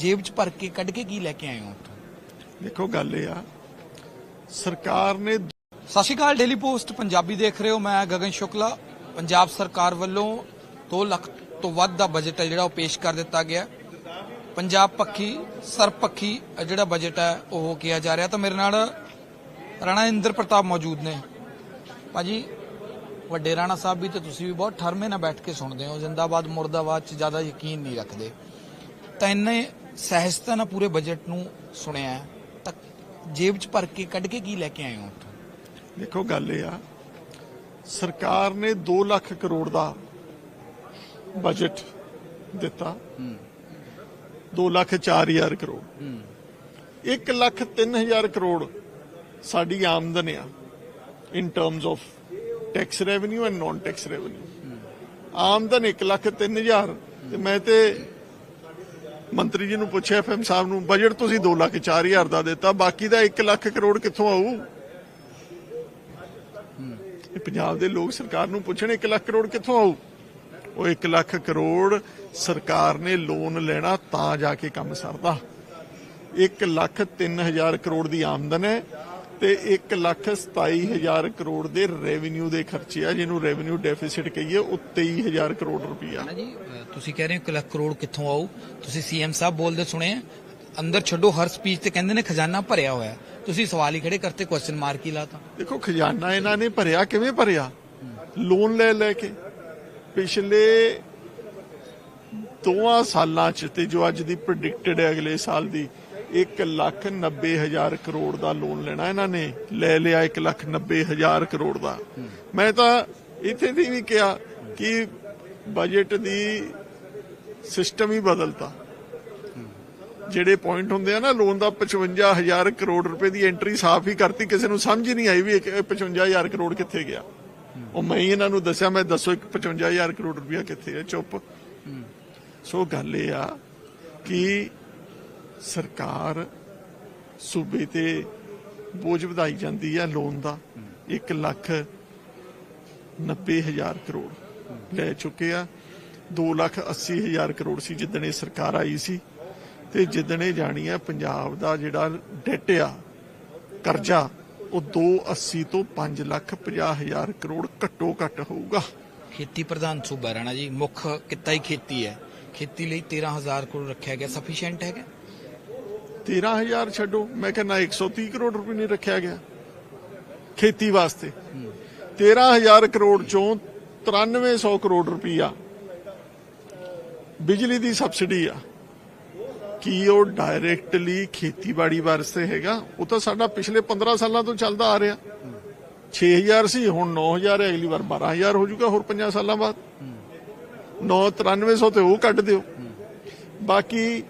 ਜੇਬ 'ਚ ਭਰ ਕੇ ਕੱਢ ਕੇ ਕੀ ਲੈ ਕੇ ਆਏ ਹੋ ਉੱਥੋਂ? ਦੇਖੋ ਗੱਲ ਇਹ ਆ ਸਰਕਾਰ ਨੇ ਸਤਿ ਸ਼੍ਰੀ ਅਕਾਲ ਡੇਲੀ ਪੋਸਟ ਪੰਜਾਬੀ ਦੇਖ ਰਹੇ ਹੋ ਮੈਂ ਗਗਨ ਸ਼ੁਕਲਾ। ਪੰਜਾਬ ਸਰਕਾਰ ਵੱਲੋਂ 2 ਲੱਖ ਤੋਂ ਵੱਧ ਦਾ ਬਜਟ ਹੈ ਜਿਹੜਾ ਉਹ ਪੇਸ਼ ਕਰ ਦਿੱਤਾ ਗਿਆ। ਪੰਜਾਬ ਪੱਖੀ ਸਰਪੱਖੀ ਜਿਹੜਾ ਬਜਟ ਹੈ ਉਹ ਕਿਹਾ ਜਾ ਰਿਹਾ। ਤਾਂ ਮੇਰੇ ਨਾਲ ਰਾਣਾ ਇੰਦਰ ਪ੍ਰਤਾਪ ਮੌਜੂਦ ਨੇ। ਭਾਜੀ ਵੱਡੇ ਰਾਣਾ ਸਾਹਿਬ ਵੀ ਤੇ ਤੁਸੀਂ ਵੀ ਬਹੁਤ ਠਰਮੇ ਨਾਲ ਬੈਠ ਕੇ ਸੁਣਦੇ ਹੋ। ਜਿੰਦਾਬਾਦ ਮੁਰਦਾਬਾਦ 'ਚ ਜ਼ਿਆਦਾ ਯਕੀਨ ਨਹੀਂ ਰੱਖਦੇ। ਤਾਂ ਇੰਨੇ ਸਹਿਜਤਾ ਨਾਲ ਪੂਰੇ ਬਜਟ ਨੂੰ ਸੁਣਿਆ ਤਾਂ ਜੇਬ 'ਚ ਭਰ ਕੇ ਕੱਢ ਕੇ ਕੀ ਲੈ ਕੇ ਆਏ ਹੋ ਉੱਥੋਂ? ਦੇਖੋ ਗੱਲ ਇਹ ਆ ਸਰਕਾਰ ਨੇ 2 ਲੱਖ ਕਰੋੜ ਦਾ ਬਜਟ ਦਿੱਤਾ। 2 ਲੱਖ 4000 ਕਰੋੜ। 1 ਲੱਖ 3000 ਕਰੋੜ ਸਾਡੀ ਆਮਦਨ ਆ in terms of tax revenue and non tax revenue ਆਮਦਨ 1 ਲੱਖ 3000 ਤੇ ਮੈਂ ਤੇ ਮੰਤਰੀ ਜੀ ਨੂੰ ਪੁੱਛਿਆ, ਐਫਐਮ ਸਾਹਿਬ ਨੂੰ ਬਜਟ ਤੁਸੀਂ 2 ਲੱਖ 4000 ਦਾ ਦਿੱਤਾ, ਬਾਕੀ ਦਾ 1 ਲੱਖ ਕਰੋੜ ਕਿੱਥੋਂ ਆਊ? ਪੰਜਾਬ ਦੇ ਲੋਕ ਸਰਕਾਰ ਨੂੰ ਪੁੱਛਣ 1 ਲੱਖ ਕਰੋੜ ਕਿੱਥੋਂ ਆਊ? ਉਹ 1 ਲੱਖ ਕਰੋੜ ਸਰਕਾਰ ਨੇ ਲੋਨ ਲੈਣਾ ਤਾਂ ਜਾ ਕੇ ਕੰਮ ਸਰਦਾ। 1 ਲੱਖ 3000 ਕਰੋੜ ਦੀ ਆਮਦਨ ਹੈ। ਤੇ 1 ਲੱਖ 27000 ਕਰੋੜ ਦੇ ਰੈਵਨਿਊ ਦੇ ਖਰਚੇ ਆ ਜਿਹਨੂੰ ਰੈਵਨਿਊ ਡੈਫਿਸਿਟ ਕਹੀਏ ਉਹ 23000 ਕਰੋੜ ਰੁਪਈਆ ਨਾ ਜੀ ਤੁਸੀਂ ਕਹਿ ਰਹੇ ਹੋ ਕਿ ਲੱਖ ਕਰੋੜ ਕਿੱਥੋਂ ਆਊ? ਤੁਸੀਂ ਸੀਐਮ ਸਾਹਿਬ ਬੋਲਦੇ ਸੁਣੇ। ਅੰਦਰ ਛੱਡੋ ਹਰ ਸਪੀਚ ਤੇ ਕਹਿੰਦੇ ਨੇ ਖਜ਼ਾਨਾ ਭਰਿਆ ਹੋਇਆ। ਤੁਸੀਂ ਸਵਾਲ ਹੀ ਖੜੇ ਕਰਤੇ ਕੁਐਸਚਨ ਮਾਰਕ ਹੀ ਲਾਤਾ। ਦੇਖੋ ਖਜ਼ਾਨਾ ਇਹਨਾਂ ਨੇ ਭਰਿਆ ਕਿਵੇਂ ਭਰਿਆ? ਲੋਨ ਲੈ ਲੈ ਕੇ। ਪਿਛਲੇ ਦੋਆਂ ਸਾਲਾਂ ਚ ਤੇ ਜੋ ਅੱਜ ਦੀ ਪ੍ਰੈਡਿਕਟਡ ਹੈ ਅਗਲੇ ਸਾਲ ਦੀ 1 ਲੱਖ 90 ਹਜ਼ਾਰ ਕਰੋੜ ਦਾ ਲੋਨ ਲੈਣਾ ਇਹਨਾਂ ਨੇ ਲੈ ਲਿਆ 1 ਲੱਖ 90 ਹਜ਼ਾਰ ਕਰੋੜ ਦਾ। ਮੈਂ ਤਾਂ ਇੱਥੇ ਦੀ ਵੀ ਕਿਹਾ ਕਿ ਬਜਟ ਦੀ ਸਿਸਟਮ ਹੀ ਬਦਲਤਾ। ਜਿਹੜੇ ਪੁਆਇੰਟ ਹੁੰਦੇ ਆ ਨਾ ਲੋਨ ਦਾ 55000 ਕਰੋੜ ਰੁਪਏ ਦੀ ਐਂਟਰੀ ਸਾਫ਼ ਹੀ ਕਰਤੀ ਕਿਸੇ ਨੂੰ ਸਮਝ ਹੀ ਨਹੀਂ ਆਈ ਵੀ ਇਹ 55000 ਕਰੋੜ ਕਿੱਥੇ ਗਿਆ। ਉਹ ਮੈਂ ਇਹਨਾਂ ਨੂੰ ਦੱਸਿਆ ਮੈਂ ਦੱਸੋ ਇੱਕ 55000 ਕਰੋੜ ਰੁਪਇਆ ਕਿੱਥੇ ਹੈ ਚੁੱਪ। ਸੋ ਗੱਲ ਇਹ ਆ ਕਿ ਸਰਕਾਰ ਸੂਬੇ ਤੇ ਬੋਝ ਵਧਾਈ ਜਾਂਦੀ ਹੈ ਲੋਨ ਦਾ। 1 ਲੱਖ 90 ਹਜ਼ਾਰ ਕਰੋੜ ਲੈ ਚੁੱਕੇ ਆ। 2 ਲੱਖ 80 ਹਜ਼ਾਰ ਕਰੋੜ ਸੀ ਜਿੱਦਣ ਇਹ ਸਰਕਾਰ ਆਈ ਸੀ। ਤੇ ਜਿੱਦਣ ਇਹ ਜਾਣੀ ਆ, ਪੰਜਾਬ ਦਾ ਜਿਹੜਾ ਡੈਟ ਆ, ਕਰਜ਼ਾ, ਉਹ 280 ਤੋਂ 5 ਲੱਖ 50 ਹਜ਼ਾਰ ਕਰੋੜ ਘੱਟੋ ਘੱਟ ਹੋਊਗਾ। ਖੇਤੀ ਪ੍ਰਧਾਨ ਸੂਬਾ ਰਾਣਾ ਜੀ, ਮੁੱਖ ਕਿੱਤਾ ਹੀ ਖੇਤੀ ਹੈ। ਖੇਤੀ ਲਈ 13000 ਕਰੋੜ ਰੱਖਿਆ ਗਿਆ। ਸਫੀਸ਼ੀਐਂਟ ਹੈਗਾ? 13000 ਛੱਡੋ। ਮੈਂ ਕਹਿੰਦਾ 130 ਕਰੋੜ ਰੁਪਏ ਨਹੀਂ ਰੱਖਿਆ ਗਿਆ ਖੇਤੀ ਵਾਸਤੇ। 13000 ਕਰੋੜ ਚੋਂ 9300 ਕਰੋੜ ਰੁਪਈਆ ਬਿਜਲੀ ਦੀ ਸਬਸਿਡੀ ਆ। ਕੀ ਉਹ ਡਾਇਰੈਕਟਲੀ ਖੇਤੀਬਾੜੀ ਵਾਸਤੇ ਹੈਗਾ? ਉਹ ਤਾਂ ਸਾਡਾ ਪਿਛਲੇ 15 ਸਾਲਾਂ ਤੋਂ ਚੱਲਦਾ ਆ ਰਿਹਾ। 6000 ਸੀ, ਹੁਣ 9000 ਹੈ, ਅਗਲੀ ਵਾਰ 12000 ਹੋ ਜਾਊਗਾ ਹੋਰ 5 ਸਾਲਾਂ ਬਾਅਦ। 99300 ਤੇ ਉਹ ਕੱਢ ਦਿਓ। ਬਾਕੀ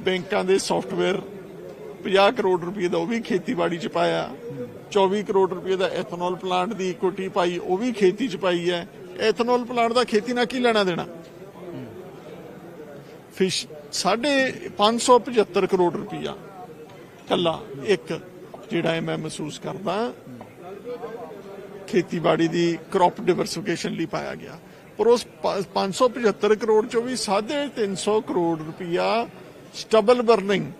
ਬੈਂਕਾਂ ਦੇ ਸੌਫਟਵੇਅਰ 50 ਕਰੋੜ ਰੁਪਏ ਦਾ ਉਹ ਵੀ ਖੇਤੀਬਾੜੀ ਚ ਪਾਇਆ। 24 ਕਰੋੜ ਰੁਪਏ ਦਾ ਐਥਨੋਲ ਪਲਾਂਟ ਦੀ ਇਕੁਇਟੀ ਪਾਈ, ਉਹ ਵੀ ਖੇਤੀ ਚ ਪਾਈ ਹੈ। ਐਥਨੋਲ ਪਲਾਂਟ ਦਾ ਖੇਤੀ ਨਾਲ ਕੀ ਲੈਣਾ ਦੇਣਾ? ਫਿਸ਼ 575 ਕਰੋੜ ਰੁਪਇਆ ਕੱਲਾ ਇੱਕ, ਜਿਹੜਾ ਮੈਂ ਮਹਿਸੂਸ ਕਰਦਾ, ਖੇਤੀਬਾੜੀ ਦੀ ਕ੍ਰੌਪ ਡਿਵਰਸਿਫਿਕੇਸ਼ਨ ਲਈ ਪਾਇਆ ਗਿਆ। ਪਰ ਉਸ ਪ- 575 ਕਰੋੜ ਚੋਂ ਵੀ 350 ਕਰੋੜ ਰੁਪਇਆ ਸਟਬਲ ਬਰਨਿੰਗ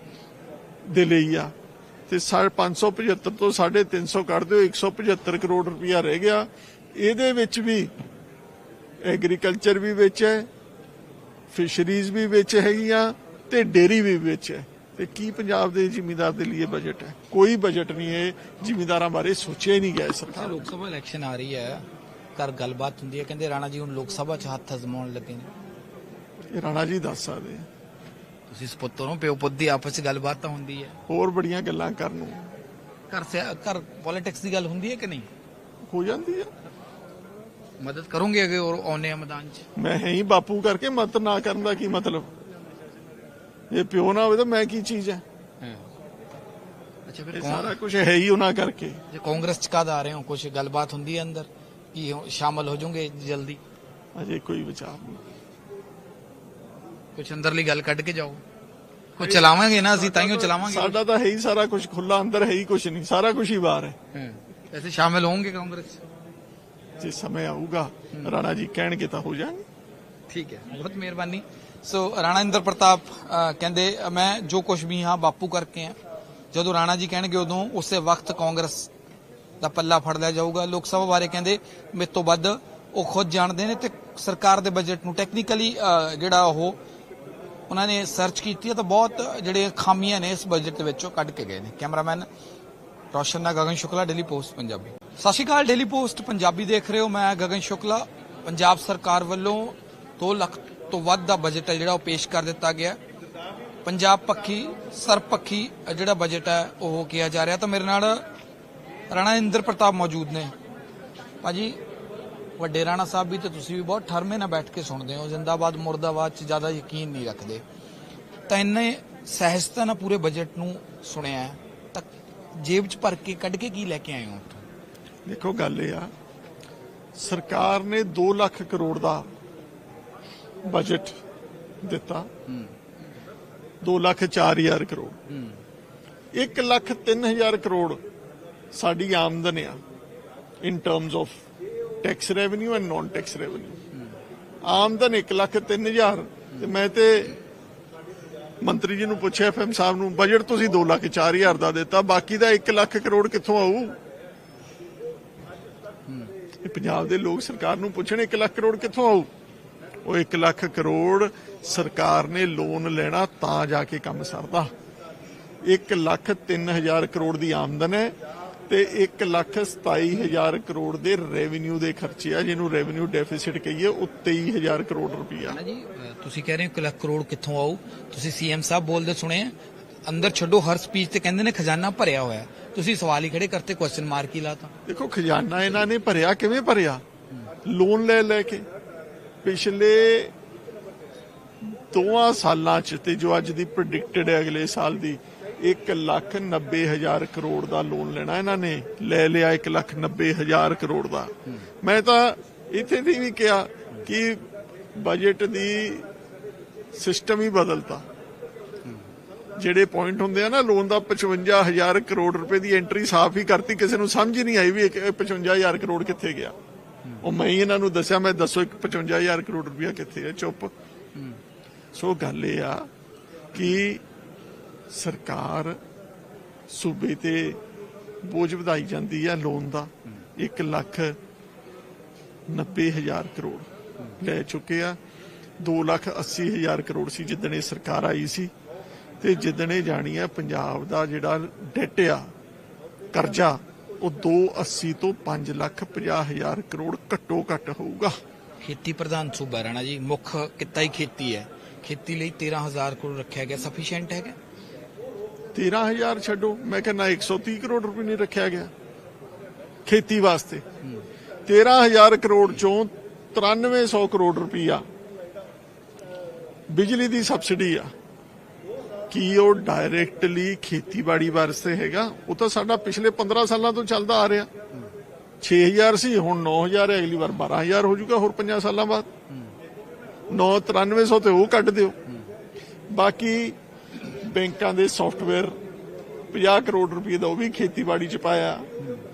ਦੇ ਲਈ ਆ। ਤੇ ਸਾ- 575 ਤੋਂ 350 ਕੱਢ ਦਿਓ 175 ਕਰੋੜ ਰੁਪਇਆ ਰਹਿ ਗਿਆ। ਇਹਦੇ ਵਿੱਚ ਵੀ ਐਗਰੀਕਲਚਰ ਵੀ ਵਿੱਚ ਹੈ ਫਿਸ਼ਰੀਜ਼ ਵੀ ਵਿੱਚ ਹੈਗੀਆਂ ਤੇ ਡੇਰੀ ਵੀ ਵਿੱਚ ਹੈ। ਤੇ ਕੀ ਪੰਜਾਬ ਦੇ ਜ਼ਿਮੀਂਦਾਰ ਦੇ ਲਈ ਬਜਟ ਹੈ? ਕੋਈ ਬਜਟ ਨਹੀਂ ਹੈ ਜ਼ਿਮੀਂਦਾਰਾਂ ਬਾਰੇ ਸੋਚਿਆ ਹੀ ਨਹੀਂ ਗਿਆ ਸਰਕਾਰ ਲੋਕ ਸਭਾ ਇਲੈਕਸ਼ਨ ਆ ਰਹੀ ਹੈ। ਘਰ ਗੱਲਬਾਤ ਹੁੰਦੀ ਹੈ। ਕਹਿੰਦੇ ਰਾਣਾ ਜੀ ਹੁਣ ਲੋਕ ਸਭਾ 'ਚ ਹੱਥ ਅਜ਼ਮਾਉਣ ਲੱਗੇ ਨੇ। ਇਹ ਰਾਣਾ ਜੀ ਦੱਸ ਸਕਦੇ ਆ। ਤੁਸੀਂ ਸਪੁੱਤਰ ਹੋ ਪਿਓ ਪੁੱਤ ਦੀ ਆਪਸ 'ਚ ਗੱਲਬਾਤ ਤਾਂ ਹੁੰਦੀ ਹੈ। ਹੋਰ ਬੜੀਆਂ ਗੱਲਾਂ ਕਰਨ ਨੂੰ। ਘਰ ਸਿਆ- ਘਰ ਪੋਲਿਟਿਕਸ ਦੀ ਗੱਲ ਹੁੰਦੀ ਹੈ ਕਿ ਨਹੀਂ? ਹੋ ਜਾਂਦੀ ਆ ਮਦਦ ਕਰੋਗੇ ਅਗੇ ਔਰ ਆਉਨੇ ਆ ਮੈਦਾਨ 'ਚ? ਮੈਂ ਹੈ ਹੀ ਬਾਪੂ ਕਰਕੇ ਮਤ ਨਾ ਕਰਨ ਦਾ ਕੀ ਮਤਲਬ? ਇਹ ਪਿਓ ਨਾ ਹੋਵੇ ਤਾਂ ਮੈਂ ਕੀ ਚੀਜ਼ ਹੈ? ਅੱਛਾ ਫਿਰ ਇਹ ਕੌਣ ਸਾਰਾ ਕੁਝ ਹੈ ਹੀ ਉਹਨਾਂ ਕਰਕੇ। ਜੇ ਕਾਂਗਰਸ 'ਚ ਕਦ ਆ ਰਹੇ ਹੋ? ਕੁਝ ਗੱਲਬਾਤ ਹੁੰਦੀ ਹੈ ਅੰਦਰ? ਕੀ ਹੋ- ਸ਼ਾਮਲ ਹੋ ਜਾਓਗੇ ਜਲਦੀ? ਅਜੇ ਕੋਈ ਵਿਚਾਰ ਨਹੀਂ। ਕੁਝ ਅੰਦਰਲੀ ਗੱਲ ਕੱਢ ਕੇ ਜਾਓ। ਕੁਝ ਚਲਾਵਾਂਗੇ ਨਾ ਅਸੀਂ ਤਾਈਓ ਚਲਾਵਾਂਗੇ। ਸਾਡਾ ਤਾਂ ਹੈ ਹੀ ਸਾਰਾ ਕੁਝ ਖੁੱਲਾ ਅੰਦਰ ਹੈ ਹੀ ਕੁਝ ਨਹੀਂ ਸਾਰਾ ਕੁਝ ਹੀ ਬਾਹਰ ਹੈ। ਵੈਸੇ ਸ਼ਾਮਲ ਹੋਣਗੇ ਕਾਂਗਰਸ? 'ਚ ਜੇ ਸਮੇਂ ਆਊਗਾ ਰਾਣਾ ਜੀ ਕਹਿਣਗੇ ਤਾਂ ਹੋ ਜਾਣਗੇ। ਠੀਕ ਹੈ ਬਹੁਤ ਮਿਹਰਬਾਨੀ। ਸੋ ਰਾਣਾ ਇੰਦਰ ਪ੍ਰਤਾਪ ਅ, ਕਹਿੰਦੇ ਅ, ਮੈਂ ਜੋ ਕੁਝ ਵੀ ਹਾਂ ਬਾਪੂ ਕਰਕੇ ਆ ਜਦੋਂ ਰਾਣਾ ਜੀ ਕਹਿਣਗੇ ਉਦੋਂ ਉਸੇ ਵਕਤ ਕਾਂਗਰਸ ਦਾ ਪੱਲਾ ਫੜ ਲਿਆ ਜਾਊਗਾ। ਲੋਕ ਸਭਾ ਬਾਰੇ ਕਹਿੰਦੇ ਮੇਰੇ ਤੋਂ ਵੱਧ ਉਹ ਖੁਦ ਜਾਣਦੇ ਨੇ ਤੇ ਸਰਕਾਰ ਦੇ ਬਜਟ ਨੂੰ ਟੈਕਨੀਕਲੀ ਜਿਹੜਾ ਉਹ ਉਹਨਾਂ ਨੇ ਸਰਚ ਕੀਤੀ ਹੈ ਤਾਂ ਬਹੁਤ ਜਿਹੜੇ ਖਾਮੀਆਂ ਨੇ ਇਸ ਬਜਟ ਦੇ ਵਿੱਚੋਂ ਕੱਢ ਕੇ ਗਏ ਨੇ। ਕੈਮਰਾਮੈਨ ਰੋਸ਼ਨ ਦਾ Gagan Shukla Daily Post Punjabi. Sat Sri Akal Daily Post Punjabi ਦੇਖ ਰਹੇ ਹੋ। ਮੈਂ ਗਗਨ ਸ਼ੁਕਲਾ, ਪੰਜਾਬ ਸਰਕਾਰ ਵੱਲੋਂ 2 ਲੱਖ ਤੋਂ ਵੱਧ ਦਾ ਬਜਟ ਹੈ ਜਿਹੜਾ ਉਹ ਪੇਸ਼ ਕਰ ਦਿੱਤਾ ਗਿਆ। ਪੰਜਾਬ ਪੱਖੀ ਸਰਪੱਖੀ ਜਿਹੜਾ ਬਜਟ ਹੈ ਉਹ ਕਿਹਾ ਜਾ ਰਿਹਾ। ਤਾਂ ਮੇਰੇ ਨਾਲ ਰਾਣਾ ਇੰਦਰ ਪ੍ਰਤਾਪ ਮੌਜੂਦ ਨੇ। ਭਾਜੀ ਵੱਡੇ ਰਾਣਾ ਸਾਹਿਬ ਵੀ ਤੇ ਤੁਸੀਂ ਵੀ ਬਹੁਤ ਠਰਮੇ ਨਾਲ ਬੈਠ ਕੇ ਸੁਣਦੇ ਹੋ। ਜਿੰਦਾਬਾਦ ਮੁਰਦਾਬਾਦ ਚ ਜ਼ਿਆਦਾ ਯਕੀਨ ਨਹੀਂ ਰੱਖਦੇ। ਤਾਂ ਇੰਨੇ ਸਹਿਜਤਾ ਨਾਲ ਪੂਰੇ ਬਜਟ ਨੂੰ ਸੁਣਿਆ ਤਾਂ ਜੇਬ ਚ ਭਰ ਕੇ ਕੱਢ ਕੇ ਕੀ ਲੈ ਕੇ ਆਏ ਹੋ ਉੱਥੋਂ? ਦੇਖੋ ਗੱਲ ਇਹ ਆ ਸਰਕਾਰ ਨੇ 2 ਲੱਖ ਕਰੋੜ ਦਾ ਬਜਟ ਦਿੱਤਾ। 2 ਲੱਖ 4000 ਕਰੋੜ। 1 ਲੱਖ 3000 ਕਰੋੜ ਸਾਡੀ ਆਮਦਨ ਆ in terms of tax revenue and non tax revenue ਆਮਦਨ 1 ਲੱਖ 3000 ਤੇ ਮੈਂ ਤੇ ਮੰਤਰੀ ਜੀ ਨੂੰ ਪੁੱਛਿਆ ਐਫਐਮ ਸਾਹਿਬ ਨੂੰ ਬਜਟ ਤੁਸੀਂ 2 ਲੱਖ 4000 ਦਾ ਦਿੱਤਾ ਬਾਕੀ ਦਾ 1 ਲੱਖ ਕਰੋੜ ਕਿੱਥੋਂ ਆਊ ਇਹ ਪੰਜਾਬ ਦੇ ਲੋਕ ਸਰਕਾਰ ਨੂੰ ਪੁੱਛਣ 1 ਲੱਖ ਕਰੋੜ ਕਿੱਥੋਂ ਆਊ ਉਹ 1 ਲੱਖ ਕਰੋੜ ਸਰਕਾਰ ਨੇ ਲੋਨ ਲੈਣਾ ਤਾਂ ਜਾ ਕੇ ਕੰਮ ਸਰਦਾ 1 ਲੱਖ 3000 ਕਰੋੜ ਦੀ ਆਮਦਨ ਹੈ ਤੇ 1 ਲੱਖ 27000 ਕਰੋੜ ਦੇ ਰੈਵਨਿਊ ਦੇ ਖਰਚੇ ਆ ਜਿਹਨੂੰ ਰੈਵਨਿਊ ਡੈਫਿਸਿਟ ਕਹੀਏ ਉਹ 23000 ਕਰੋੜ ਰੁਪਈਆ। ਰਾਣਾ ਜੀ ਤੁਸੀਂ ਕਹਿ ਰਹੇ ਹੋ ਕਿ ਲੱਖ ਕਰੋੜ ਕਿੱਥੋਂ ਆਊ? ਤੁਸੀਂ ਸੀਐਮ ਸਾਹਿਬ ਬੋਲਦੇ ਸੁਣੇ। ਅੰਦਰ ਛੱਡੋ ਹਰ ਸਪੀਚ ਤੇ ਕਹਿੰਦੇ ਨੇ ਖਜ਼ਾਨਾ ਭਰਿਆ ਹੋਇਆ। ਤੁਸੀਂ ਸਵਾਲ ਹੀ ਖੜੇ ਕਰਤੇ ਕੁਐਸਚਨ ਮਾਰਕ ਹੀ ਲਾਤਾ। ਦੇਖੋ ਖਜ਼ਾਨਾ ਇਹਨਾਂ ਨੇ ਭਰਿਆ ਕਿਵੇਂ ਭਰਿਆ? ਲੋਨ ਲੈ ਲੈ ਕੇ। ਪਿਛਲੇ ਦੋਆਂ ਸਾਲਾਂ ਚ ਤੇ ਜੋ ਅੱਜ ਦੀ ਪ੍ਰੈਡਿਕਟਡ ਹੈ ਅਗਲੇ ਸਾਲ ਦੀ 1 ਲੱਖ 90 ਹਜ਼ਾਰ ਕਰੋੜ ਦਾ ਲੋਨ ਲੈਣਾ ਇਹਨਾਂ ਨੇ ਲੈ ਲਿਆ 1 ਲੱਖ 90 ਹਜ਼ਾਰ ਕਰੋੜ ਦਾ। ਮੈਂ ਤਾਂ ਇੱਥੇ ਦੀ ਵੀ ਕਿਹਾ ਕਿ ਬਜਟ ਦੀ ਸਿਸਟਮ ਹੀ ਬਦਲਤਾ। ਜਿਹੜੇ ਪੁਆਇੰਟ ਹੁੰਦੇ ਆ ਨਾ ਲੋਨ ਦਾ 55000 ਕਰੋੜ ਰੁਪਏ ਦੀ ਐਂਟਰੀ ਸਾਫ਼ ਹੀ ਕਰਤੀ ਕਿਸੇ ਨੂੰ ਸਮਝ ਹੀ ਨਹੀਂ ਆਈ ਵੀ ਇਹ 55000 ਕਰੋੜ ਕਿੱਥੇ ਗਿਆ। ਉਹ ਮੈਂ ਹੀ ਇਹਨਾਂ ਨੂੰ ਦੱਸਿਆ ਮੈਂ ਦੱਸੋ ਇੱਕ 55000 ਕਰੋੜ ਰੁਪਇਆ ਕਿੱਥੇ ਹੈ ਚੁੱਪ। ਸੋ ਗੱਲ ਇਹ ਆ ਕਿ ਸਰਕਾਰ ਸੂਬੇ ਤੇ ਬੋਝ ਵਧਾਈ ਜਾਂਦੀ ਹੈ ਲੋਨ ਦਾ। 1 ਲੱਖ 90 ਹਜ਼ਾਰ ਕਰੋੜ ਲੈ ਚੁੱਕੇ ਆ। 2 ਲੱਖ 80 ਹਜ਼ਾਰ ਕਰੋੜ ਸੀ ਜਿੱਦਣ ਇਹ ਸਰਕਾਰ ਆਈ ਸੀ। ਤੇ ਜਿੱਦਣ ਇਹ ਜਾਣੀ ਆ, ਪੰਜਾਬ ਦਾ ਜਿਹੜਾ ਡੈਟ ਆ, ਕਰਜ਼ਾ, ਉਹ 280 ਤੋਂ 5 ਲੱਖ 50 ਹਜ਼ਾਰ ਕਰੋੜ ਘੱਟੋ ਘੱਟ ਹੋਊਗਾ। ਖੇਤੀ ਪ੍ਰਧਾਨ ਸੂਬਾ ਰਾਣਾ ਜੀ, ਮੁੱਖ ਕਿੱਤਾ ਹੀ ਖੇਤੀ ਹੈ। ਖੇਤੀ ਲਈ 13000 ਕਰੋੜ ਰੱਖਿਆ ਗਿਆ। ਸਫੀਸ਼ੀਐਂਟ ਹੈਗਾ? 13000 ਛੱਡੋ। ਮੈਂ ਕਹਿੰਦਾ 130 ਕਰੋੜ ਰੁਪਏ ਨਹੀਂ ਰੱਖਿਆ ਗਿਆ ਖੇਤੀ ਵਾਸਤੇ। 13000 ਕਰੋੜ ਚੋਂ 9300 ਕਰੋੜ ਰੁਪਈਆ ਬਿਜਲੀ ਦੀ ਸਬਸਿਡੀ ਆ। ਕੀ ਉਹ ਡਾਇਰੈਕਟਲੀ ਖੇਤੀਬਾੜੀ ਵਾਸਤੇ ਹੈਗਾ? ਉਹ ਤਾਂ ਸਾਡਾ ਪਿਛਲੇ 15 ਸਾਲਾਂ ਤੋਂ ਚੱਲਦਾ ਆ ਰਿਹਾ। 6000 ਸੀ, ਹੁਣ 9000 ਹੈ। ਅਗਲੀ ਵਾਰ 12000 ਹੋ ਜਾਊਗਾ, ਹੋਰ 5 ਸਾਲਾਂ ਬਾਅਦ। 99300 ਤੇ ਉਹ ਕੱਢ ਦਿਓ। ਬਾਕੀ ਬੈਂਕਾਂ ਦੇ ਸੌਫਟਵੇਅਰ 50 ਕਰੋੜ ਰੁਪਏ ਦਾ ਉਹ ਵੀ ਖੇਤੀਬਾੜੀ ਚ ਪਾਇਆ।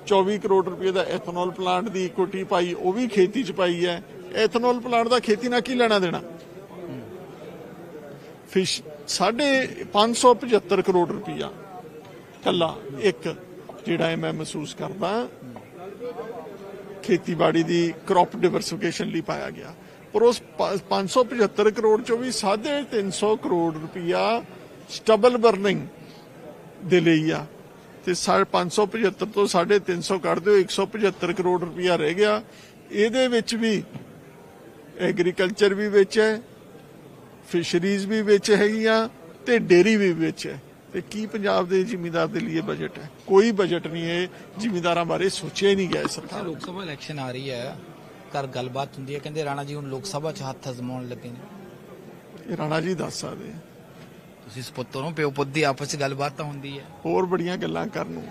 24 ਕਰੋੜ ਰੁਪਏ ਦਾ ਐਥਨੋਲ ਪਲਾਂਟ ਦੀ ਇਕੁਇਟੀ ਪਾਈ, ਉਹ ਵੀ ਖੇਤੀ ਚ ਪਾਈ ਹੈ। ਐਥਨੋਲ ਪਲਾਂਟ ਦਾ ਖੇਤੀ ਨਾਲ ਕੀ ਲੈਣਾ ਦੇਣਾ? ਫਿਸ਼ 575 ਕਰੋੜ ਰੁਪਇਆ ਕੱਲਾ ਇੱਕ, ਜਿਹੜਾ ਮੈਂ ਮਹਿਸੂਸ ਕਰਦਾ, ਖੇਤੀਬਾੜੀ ਦੀ ਕ੍ਰੌਪ ਡਿਵਰਸਿਫਿਕੇਸ਼ਨ ਲਈ ਪਾਇਆ ਗਿਆ। ਪਰ ਉਸ ਪ- 575 ਕਰੋੜ ਚੋਂ ਵੀ 350 ਕਰੋੜ ਰੁਪਇਆ ਸਟਬਲ ਬਰਨਿੰਗ ਦੇ ਲਈ ਆ। ਤੇ ਸਾਢੇ 575 ਤੋਂ 350 ਕੱਢ ਦਿਓ 175 ਕਰੋੜ ਰੁਪਇਆ ਰਹਿ ਗਿਆ। ਇਹਦੇ ਵਿੱਚ ਵੀ ਐਗਰੀਕਲਚਰ ਵੀ ਵਿੱਚ ਹੈ ਫਿਸ਼ਰੀਜ਼ ਵੀ ਵਿੱਚ ਹੈਗੀਆਂ ਤੇ ਡੇਰੀ ਵੀ ਵਿੱਚ ਹੈ। ਤੇ ਕੀ ਪੰਜਾਬ ਦੇ ਜ਼ਿਮੀਂਦਾਰ ਦੇ ਲਈ ਬਜਟ ਹੈ? ਕੋਈ ਬਜਟ ਨਹੀਂ ਹੈ ਜ਼ਿਮੀਂਦਾਰਾਂ ਬਾਰੇ ਸੋਚਿਆ ਹੀ ਨਹੀਂ ਗਿਆ ਸਰਕਾਰ। ਲੋਕ ਸਭਾ ਇਲੈਕਸ਼ਨ ਆ ਰਹੀ ਹੈ। ਘਰ ਗੱਲਬਾਤ ਹੁੰਦੀ ਹੈ। ਕਹਿੰਦੇ ਰਾਣਾ ਜੀ ਹੁਣ ਲੋਕ ਸਭਾ 'ਚ ਹੱਥ ਅਜ਼ਮਾਉਣ ਲੱਗੇ ਨੇ। ਇਹ ਰਾਣਾ ਜੀ ਦੱਸ ਸਕਦੇ ਆ। ਤੁਸੀਂ ਸਪੁੱਤਰ ਹੋ ਪਿਓ ਪੁੱਤ ਦੀ ਆਪਸ 'ਚ ਗੱਲਬਾਤ ਤਾਂ ਹੁੰਦੀ ਹੈ। ਹੋਰ ਬੜੀਆਂ ਗੱਲਾਂ ਕਰਨ ਨੂੰ।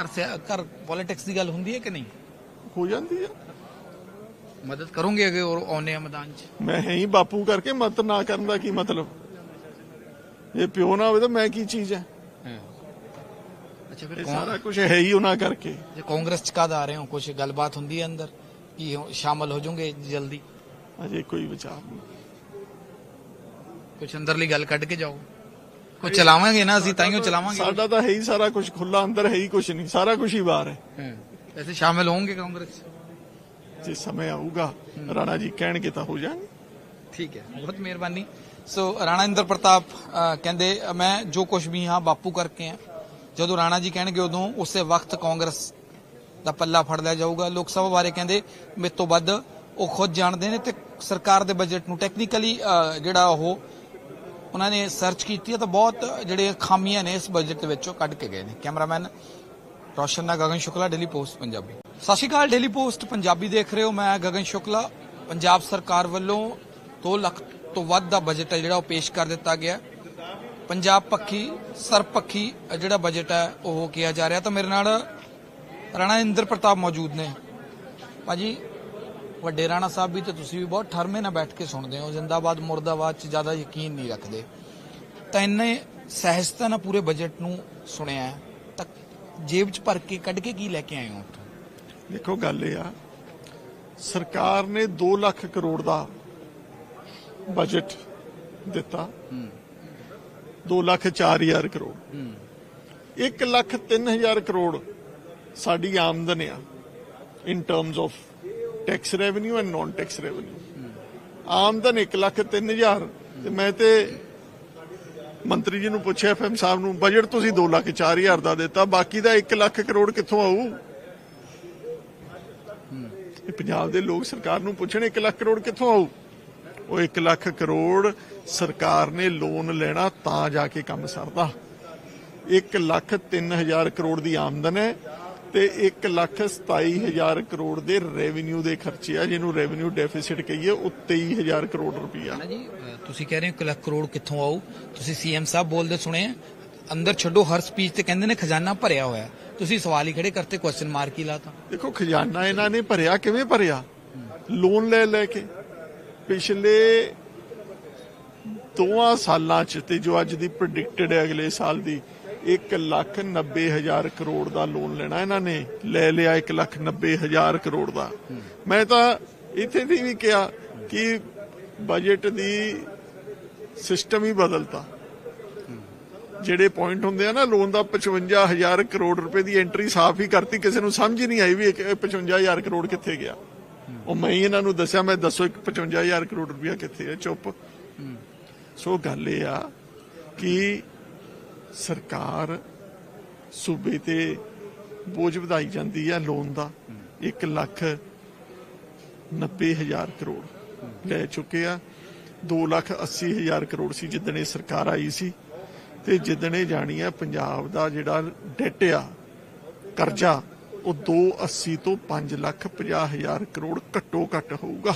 ਘਰ ਸਿਆ- ਘਰ ਪੋਲਿਟਿਕਸ ਦੀ ਗੱਲ ਹੁੰਦੀ ਹੈ ਕਿ ਨਹੀਂ? ਹੋ ਜਾਂਦੀ ਆ ਮਦਦ ਕਰੋਗੇ ਅਗੇ ਔਰ ਆਉਨੇ ਆ ਮੈਦਾਨ 'ਚ? ਮੈਂ ਹੈ ਹੀ ਬਾਪੂ ਕਰਕੇ ਮਤ ਨਾ ਕਰਨ ਦਾ ਕੀ ਮਤਲਬ? ਜੇ ਪਿਓ ਨਾ ਹੋਵੇ ਤਾਂ ਮੈਂ ਕੀ ਚੀਜ਼ ਹੈ? ਅੱਛਾ ਫਿਰ ਇਹ ਕੌਣ ਸਾਰਾ ਕੁਝ ਹੈ ਹੀ ਉਹਨਾਂ ਕਰਕੇ। ਜੇ ਕਾਂਗਰਸ 'ਚ ਕਦ ਆ ਰਹੇ ਹੋ? ਕੁਝ ਗੱਲਬਾਤ ਹੁੰਦੀ ਹੈ ਅੰਦਰ? ਕਿ ਉਹ ਸ਼ਾਮਲ ਹੋ ਜਾਓਗੇ ਜਲਦੀ? ਅਜੇ ਕੋਈ ਵਿਚਾਰ ਨਹੀਂ। ਕੁਝ ਅੰਦਰਲੀ ਗੱਲ ਕੱਢ ਕੇ ਜਾਓ। ਕੁਝ ਚਲਾਵਾਂਗੇ ਨਾ ਅਸੀਂ ਤਾਈਓ ਚਲਾਵਾਂਗੇ। ਸਾਡਾ ਤਾਂ ਹੈ ਹੀ ਸਾਰਾ ਕੁਝ ਖੁੱਲਾ ਅੰਦਰ ਹੈ ਹੀ ਕੁਝ ਨਹੀਂ ਸਾਰਾ ਕੁਝ ਹੀ ਬਾਹਰ ਹੈ। ਹਾਂ। ਵੈਸੇ ਸ਼ਾਮਿਲ ਹੋਣਗੇ ਕਾਂਗਰਸ? 'ਚ? ਜੇ ਸਮੇਂ ਆਊਗਾ ਰਾਣਾ ਜੀ ਕਹਿਣਗੇ ਤਾਂ ਹੋ ਜਾਣਗੇ। ਠੀਕ ਹੈ ਬਹੁਤ ਮਿਹਰਬਾਨੀ। ਸੋ ਰਾਣਾ ਇੰਦਰ ਪ੍ਰਤਾਪ ਅ, ਕਹਿੰਦੇ ਅ, ਮੈਂ ਜੋ ਕੁਝ ਵੀ ਹਾਂ ਬਾਪੂ ਕਰਕੇ ਆ ਜਦੋਂ ਰਾਣਾ ਜੀ ਕਹਿਣਗੇ ਉਦੋਂ ਉਸੇ ਵਕਤ ਕਾਂਗਰਸ ਦਾ ਪੱਲਾ ਫੜ ਲਿਆ ਜਾਊਗਾ। ਲੋਕ ਸਭਾ ਬਾਰੇ ਕਹਿੰਦੇ ਮੇਰੇ ਤੋਂ ਵੱਧ ਉਹ ਖੁਦ ਜਾਣਦੇ ਨੇ ਤੇ ਸਰਕਾਰ ਦੇ ਬਜਟ ਨੂੰ ਟੈਕਨੀਕਲੀ ਜਿਹੜਾ ਉਹ ਉਹਨਾਂ ਨੇ ਸਰਚ ਕੀਤੀ ਹੈ ਤਾਂ ਬਹੁਤ ਜਿਹੜੇ ਖਾਮੀਆਂ ਨੇ ਇਸ ਬਜਟ ਦੇ ਵਿੱਚੋਂ ਕੱਢ ਕੇ ਗਏ ਨੇ। ਕੈਮਰਾਮੈਨ ਰੋਸ਼ਨ ਦਾ ਗਗਨ ਸ਼ੁਕਲਾ ਡੇਲੀ ਪੋਸਟ ਪੰਜਾਬੀ। ਸਤਿ ਸ਼੍ਰੀ ਅਕਾਲ ਡੇਲੀ ਪੋਸਟ ਪੰਜਾਬੀ ਦੇਖ ਰਹੇ ਹੋ। ਮੈਂ ਗਗਨ ਸ਼ੁਕਲਾ, ਪੰਜਾਬ ਸਰਕਾਰ ਵੱਲੋਂ 2 ਲੱਖ ਤੋਂ ਵੱਧ ਦਾ ਬਜਟ ਹੈ ਜਿਹੜਾ ਉਹ ਪੇਸ਼ ਕਰ ਦਿੱਤਾ ਗਿਆ। ਪੰਜਾਬ ਪੱਖੀ ਸਰਪੱਖੀ ਜਿਹੜਾ ਬਜਟ ਹੈ ਉਹ ਕਿਹਾ ਜਾ ਰਿਹਾ। ਤਾਂ ਮੇਰੇ ਨਾਲ ਰਾਣਾ ਇੰਦਰ ਪ੍ਰਤਾਪ ਮੌਜੂਦ ਨੇ। ਭਾਜੀ ਵੱਡੇ ਰਾਣਾ ਸਾਹਿਬ ਵੀ ਤੇ ਤੁਸੀਂ ਵੀ ਬਹੁਤ ਠਰਮੇ ਨਾਲ ਬੈਠ ਕੇ ਸੁਣਦੇ ਹੋ। ਜਿੰਦਾਬਾਦ ਮੁਰਦਾਬਾਦ ਚ ਜ਼ਿਆਦਾ ਯਕੀਨ ਨਹੀਂ ਰੱਖਦੇ। ਤਾਂ ਇੰਨੇ ਸਹਿਜਤਾ ਨਾਲ ਪੂਰੇ ਬਜਟ ਨੂੰ ਸੁਣਿਆ ਤਾਂ ਜੇਬ ਚ ਭਰ ਕੇ ਕੱਢ ਕੇ ਕੀ ਲੈ ਕੇ ਆਏ ਹੋ ਉੱਥੋਂ? ਦੇਖੋ ਗੱਲ ਇਹ ਆ ਸਰਕਾਰ ਨੇ 2 ਲੱਖ ਕਰੋੜ ਦਾ ਬਜਟ ਦਿੱਤਾ। 2 ਲੱਖ 4000 ਕਰੋੜ। 1 ਲੱਖ 3000 ਕਰੋੜ ਸਾਡੀ ਆਮਦਨ ਆ in terms of tax revenue and non tax revenue ਆਮਦਨ 1 ਲੱਖ 3000 ਤੇ ਮੈਂ ਤੇ ਮੰਤਰੀ ਜੀ ਨੂੰ ਪੁੱਛਿਆ ਐਫਐਮ ਸਾਹਿਬ ਨੂੰ ਬਜਟ ਤੁਸੀਂ 2 ਲੱਖ 4000 ਦਾ ਦਿੱਤਾ ਬਾਕੀ ਦਾ 1 ਲੱਖ ਕਰੋੜ ਕਿੱਥੋਂ ਆਊ ਪੰਜਾਬ ਦੇ ਲੋਕ ਸਰਕਾਰ ਨੂੰ ਪੁੱਛਣ 1 ਲੱਖ ਕਰੋੜ ਕਿੱਥੋਂ ਆਊ ਉਹ 1 ਲੱਖ ਕਰੋੜ ਸਰਕਾਰ ਨੇ ਲੋਨ ਲੈਣਾ ਤਾਂ ਜਾ ਕੇ ਕੰਮ ਸਰਦਾ 1 ਲੱਖ 3000 ਕਰੋੜ ਦੀ ਆਮਦਨ ਹੈ ਤੇ 1 ਲੱਖ 27000 ਕਰੋੜ ਦੇ ਰੈਵਨਿਊ ਦੇ ਖਰਚੇ ਆ ਜਿਹਨੂੰ ਰੈਵਨਿਊ ਡੈਫਿਸਿਟ ਕਹੀਏ ਉਹ 23000 ਕਰੋੜ ਰੁਪਈਆ। ਤੁਸੀਂ ਕਹਿ ਰਹੇ ਹੋ 1 ਲੱਖ ਕਰੋੜ ਕਿੱਥੋਂ ਆਊ? ਤੁਸੀਂ ਸੀਐਮ ਸਾਹਿਬ ਬੋਲਦੇ ਸੁਣੇ। ਅੰਦਰ ਛੱਡੋ ਹਰ ਸਪੀਚ ਤੇ ਕਹਿੰਦੇ ਨੇ ਖਜ਼ਾਨਾ ਭਰਿਆ ਹੋਇਆ। ਤੁਸੀਂ ਸਵਾਲ ਹੀ ਖੜੇ ਕਰਤੇ ਕੁਐਸਚਨ ਮਾਰਕ ਹੀ ਲਾਤਾ। ਦੇਖੋ ਖਜ਼ਾਨਾ ਇਹਨਾਂ ਨੇ ਭਰਿਆ ਕਿਵੇਂ ਭਰਿਆ? ਲੋਨ ਲੈ ਲੈ ਕੇ। ਪਿਛਲੇ ਦੋਆਂ ਸਾਲਾਂ ਚ ਤੇ ਜੋ ਅੱਜ ਦੀ ਪ੍ਰੈਡਿਕਟਡ ਹੈ ਅਗਲੇ ਸਾਲ ਦੀ 1 ਲੱਖ 90 ਹਜ਼ਾਰ ਕਰੋੜ ਦਾ ਲੋਨ ਲੈਣਾ ਇਹਨਾਂ ਨੇ ਲੈ ਲਿਆ 1 ਲੱਖ 90 ਹਜ਼ਾਰ ਕਰੋੜ ਦਾ। ਮੈਂ ਤਾਂ ਇੱਥੇ ਦੀ ਵੀ ਕਿਹਾ ਕਿ ਬਜਟ ਦੀ ਸਿਸਟਮ ਹੀ ਬਦਲਤਾ। ਜਿਹੜੇ ਪੁਆਇੰਟ ਹੁੰਦੇ ਆ ਨਾ ਲੋਨ ਦਾ 55000 ਕਰੋੜ ਰੁਪਏ ਦੀ ਐਂਟਰੀ ਸਾਫ਼ ਹੀ ਕਰਤੀ ਕਿਸੇ ਨੂੰ ਸਮਝ ਹੀ ਨਹੀਂ ਆਈ ਵੀ ਇਹ 55000 ਕਰੋੜ ਕਿੱਥੇ ਗਿਆ। ਉਹ ਮੈਂ ਇਹਨਾਂ ਨੂੰ ਦੱਸਿਆ ਮੈਂ ਦੱਸੋ ਇੱਕ 55000 ਕਰੋੜ ਰੁਪਇਆ ਕਿੱਥੇ ਹੈ ਚੁੱਪ। ਸੋ ਗੱਲ ਇਹ ਆ ਕਿ ਸਰਕਾਰ ਸੂਬੇ ਤੇ ਬੋਝ ਵਧਾਈ ਜਾਂਦੀ ਆ ਲੋਨ ਦਾ। 1 ਲੱਖ 90 ਹਜ਼ਾਰ ਕਰੋੜ ਲੈ ਚੁੱਕੇ ਆ। 2 ਲੱਖ 80 ਹਜ਼ਾਰ ਕਰੋੜ ਸੀ ਜਿੱਦਣ ਇਹ ਸਰਕਾਰ ਆਈ ਸੀ। ਤੇ ਜਿੱਦਣ ਇਹ ਜਾਣੀ ਆ, ਪੰਜਾਬ ਦਾ ਜਿਹੜਾ ਡੈਟ ਆ, ਕਰਜ਼ਾ, ਉਹ 280 ਤੋਂ 5 ਲੱਖ 50 ਹਜ਼ਾਰ ਕਰੋੜ ਘੱਟੋ ਘੱਟ ਹੋਊਗਾ।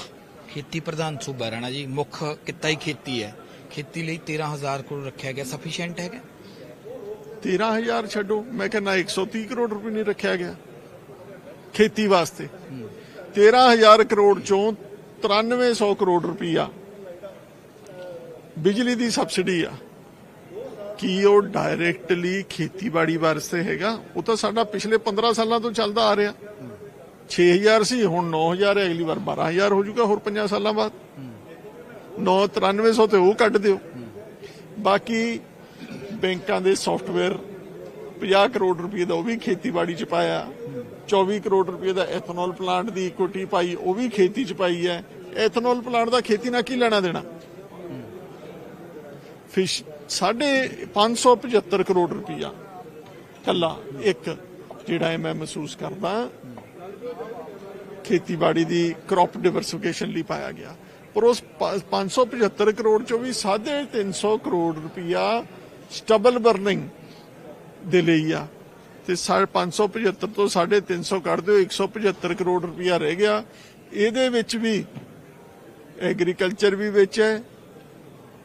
ਖੇਤੀ ਪ੍ਰਧਾਨ ਸੂਬਾ ਰਾਣਾ ਜੀ, ਮੁੱਖ ਕਿੱਤਾ ਹੀ ਖੇਤੀ ਹੈ। ਖੇਤੀ ਲਈ 13000 ਕਰੋੜ ਰੱਖਿਆ ਗਿਆ। ਸਫੀਸ਼ੀਐਂਟ ਹੈਗਾ? 13000 ਛੱਡੋ। ਮੈਂ ਕਹਿੰਦਾ 130 ਕਰੋੜ ਰੁਪਏ ਨਹੀਂ ਰੱਖਿਆ ਗਿਆ ਖੇਤੀ ਵਾਸਤੇ। 13000 ਕਰੋੜ ਚੋਂ 9300 ਕਰੋੜ ਰੁਪਈਆ ਬਿਜਲੀ ਦੀ ਸਬਸਿਡੀ ਆ। ਕੀ ਉਹ ਡਾਇਰੈਕਟਲੀ ਖੇਤੀਬਾੜੀ ਵਾਸਤੇ ਹੈਗਾ? ਉਹ ਤਾਂ ਸਾਡਾ ਪਿਛਲੇ 15 ਸਾਲਾਂ ਤੋਂ ਚੱਲਦਾ ਆ ਰਿਹਾ। 6000 ਸੀ, ਹੁਣ 9000 ਹੈ। ਅਗਲੀ ਵਾਰ 12000 ਹੋ ਜਾਊਗਾ, ਹੋਰ 5 ਸਾਲਾਂ ਬਾਅਦ। 99300 ਤੇ ਉਹ ਕੱਢ ਦਿਓ। ਬਾਕੀ ਬੈਂਕਾਂ ਦੇ ਸੌਫਟਵੇਅਰ 50 ਕਰੋੜ ਰੁਪਏ ਦਾ ਉਹ ਵੀ ਖੇਤੀਬਾੜੀ ਚ ਪਾਇਆ। 24 ਕਰੋੜ ਰੁਪਏ ਦਾ ਐਥਨੋਲ ਪਲਾਂਟ ਦੀ ਇਕੁਇਟੀ ਪਾਈ, ਉਹ ਵੀ ਖੇਤੀ ਚ ਪਾਈ ਹੈ। ਐਥਨੋਲ ਪਲਾਂਟ ਦਾ ਖੇਤੀ ਨਾਲ ਕੀ ਲੈਣਾ ਦੇਣਾ? ਫਿਸ਼ 575 ਕਰੋੜ ਰੁਪਇਆ ਕੱਲਾ ਇੱਕ, ਜਿਹੜਾ ਮੈਂ ਮਹਿਸੂਸ ਕਰਦਾ, ਖੇਤੀਬਾੜੀ ਦੀ ਕ੍ਰੌਪ ਡਿਵਰਸਿਫਿਕੇਸ਼ਨ ਲਈ ਪਾਇਆ ਗਿਆ। ਪਰ ਉਸ ਪ- 575 ਕਰੋੜ ਚੋਂ ਵੀ 350 ਕਰੋੜ ਰੁਪਇਆ ਸਟਬਲ ਬਰਨਿੰਗ ਦੇ ਲਈ ਆ। ਤੇ ਸਾ- 575 ਤੋਂ 350 ਕੱਢ ਦਿਓ 175 ਕਰੋੜ ਰੁਪਇਆ ਰਹਿ ਗਿਆ। ਇਹਦੇ ਵਿੱਚ ਵੀ ਐਗਰੀਕਲਚਰ ਵੀ ਵਿੱਚ ਹੈ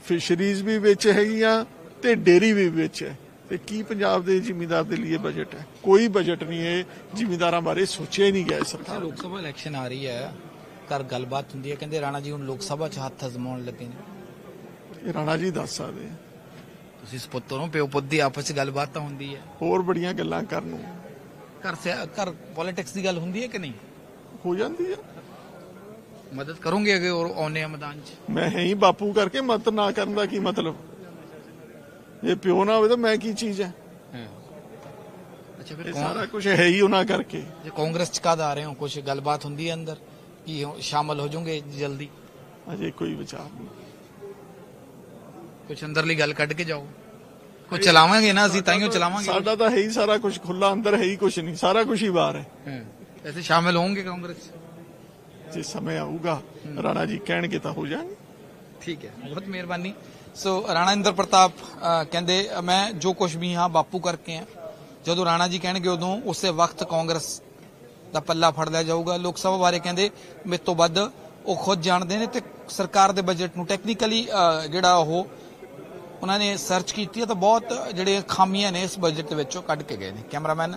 ਫਿਸ਼ਰੀਜ਼ ਵੀ ਵਿੱਚ ਹੈਗੀਆਂ ਤੇ ਡੇਰੀ ਵੀ ਵਿੱਚ ਹੈ। ਤੇ ਕੀ ਪੰਜਾਬ ਦੇ ਜ਼ਿਮੀਂਦਾਰ ਦੇ ਲਈ ਬਜਟ ਹੈ? ਕੋਈ ਬਜਟ ਨਹੀਂ ਹੈ ਜ਼ਿਮੀਂਦਾਰਾਂ ਬਾਰੇ ਸੋਚਿਆ ਹੀ ਨਹੀਂ ਗਿਆ ਸਰਕਾਰ। ਲੋਕ ਸਭਾ ਇਲੈਕਸ਼ਨ ਆ ਰਹੀ ਹੈ। ਘਰ ਗੱਲਬਾਤ ਹੁੰਦੀ ਹੈ। ਕਹਿੰਦੇ ਰਾਣਾ ਜੀ ਹੁਣ ਲੋਕ ਸਭਾ 'ਚ ਹੱਥ ਅਜ਼ਮਾਉਣ ਲੱਗੇ ਨੇ। ਇਹ ਰਾਣਾ ਜੀ ਦੱਸ ਸਕਦੇ ਆ। ਤੁਸੀਂ ਸਪੁੱਤਰ ਹੋ ਪਿਓ ਪੁੱਤ ਦੀ ਆਪਸ 'ਚ ਗੱਲਬਾਤ ਤਾਂ ਹੁੰਦੀ ਹੈ। ਹੋਰ ਬੜੀਆਂ ਗੱਲਾਂ ਕਰਨ ਨੂੰ। ਘਰ ਸਿਆ- ਘਰ ਪੋਲਿਟਿਕਸ ਦੀ ਗੱਲ ਹੁੰਦੀ ਹੈ ਕਿ ਨਹੀਂ? ਹੋ ਜਾਂਦੀ ਆ ਮਦਦ ਕਰੋਗੇ ਅਗੇ ਔਰ ਆਉਨੇ ਆ ਮੈਦਾਨ 'ਚ? ਮੈਂ ਹੈ ਹੀ ਬਾਪੂ ਕਰਕੇ ਮਤ ਨਾ ਕਰਨ ਦਾ ਕੀ ਮਤਲਬ? ਜੇ ਪਿਓ ਨਾ ਹੋਵੇ ਤਾਂ ਮੈਂ ਕੀ ਚੀਜ਼ ਹੈ? ਅੱਛਾ ਫਿਰ ਇਹ ਕੌਣ ਸਾਰਾ ਕੁਝ ਹੈ ਹੀ ਉਹਨਾਂ ਕਰਕੇ। ਜੇ ਕਾਂਗਰਸ 'ਚ ਕਦ ਆ ਰਹੇ ਹੋ? ਕੁਝ ਗੱਲਬਾਤ ਹੁੰਦੀ ਹੈ ਅੰਦਰ? ਕੀ ਹੋ- ਸ਼ਾਮਲ ਹੋ ਜਾਓਗੇ ਜਲਦੀ? ਅਜੇ ਕੋਈ ਵਿਚਾਰ ਨਹੀਂ। ਕੁਝ ਅੰਦਰਲੀ ਗੱਲ ਕੱਢ ਕੇ ਜਾਓ। ਕੁਝ ਚਲਾਵਾਂਗੇ ਨਾ ਅਸੀਂ ਤਾਈਓ ਚਲਾਵਾਂਗੇ। ਸਾਡਾ ਤਾਂ ਹੈ ਹੀ ਸਾਰਾ ਕੁਝ ਖੁੱਲਾ ਅੰਦਰ ਹੈ ਹੀ ਕੁਝ ਨਹੀਂ ਸਾਰਾ ਕੁਝ ਹੀ ਬਾਹਰ ਹੈ। ਹੂੰ। ਵੈਸੇ ਸ਼ਾਮਲ ਹੋਣਗੇ ਕਾਂਗਰਸ? 'ਚ ਜੇ ਸਮੇਂ ਆਊਗਾ ਰਾਣਾ ਜੀ ਕਹਿਣਗੇ ਤਾਂ ਹੋ ਜਾਣਗੇ। ਠੀਕ ਹੈ ਬਹੁਤ ਮਿਹਰਬਾਨੀ। ਸੋ ਰਾਣਾ ਇੰਦਰ ਪ੍ਰਤਾਪ ਅ, ਕਹਿੰਦੇ ਅ, ਮੈਂ ਜੋ ਕੁਝ ਵੀ ਹਾਂ ਬਾਪੂ ਕਰਕੇ ਆ ਜਦੋਂ ਰਾਣਾ ਜੀ ਕਹਿਣਗੇ ਉਦੋਂ ਉਸੇ ਵਕਤ ਕਾਂਗਰਸ ਦਾ ਪੱਲਾ ਫੜ ਲਿਆ ਜਾਊਗਾ। ਲੋਕ ਸਭਾ ਬਾਰੇ ਕਹਿੰਦੇ ਮੇਰੇ ਤੋਂ ਵੱਧ ਉਹ ਖੁਦ ਜਾਣਦੇ ਨੇ ਤੇ ਸਰਕਾਰ ਦੇ ਬਜਟ ਨੂੰ ਟੈਕਨੀਕਲੀ ਜਿਹੜਾ ਉਹ ਉਹਨਾਂ ਨੇ ਸਰਚ ਕੀਤੀ ਹੈ ਤਾਂ ਬਹੁਤ ਜਿਹੜੇ ਖਾਮੀਆਂ ਨੇ ਇਸ ਬਜਟ ਦੇ ਵਿੱਚੋਂ ਕੱਢ ਕੇ ਗਏ ਨੇ। ਕੈਮਰਾਮੈਨ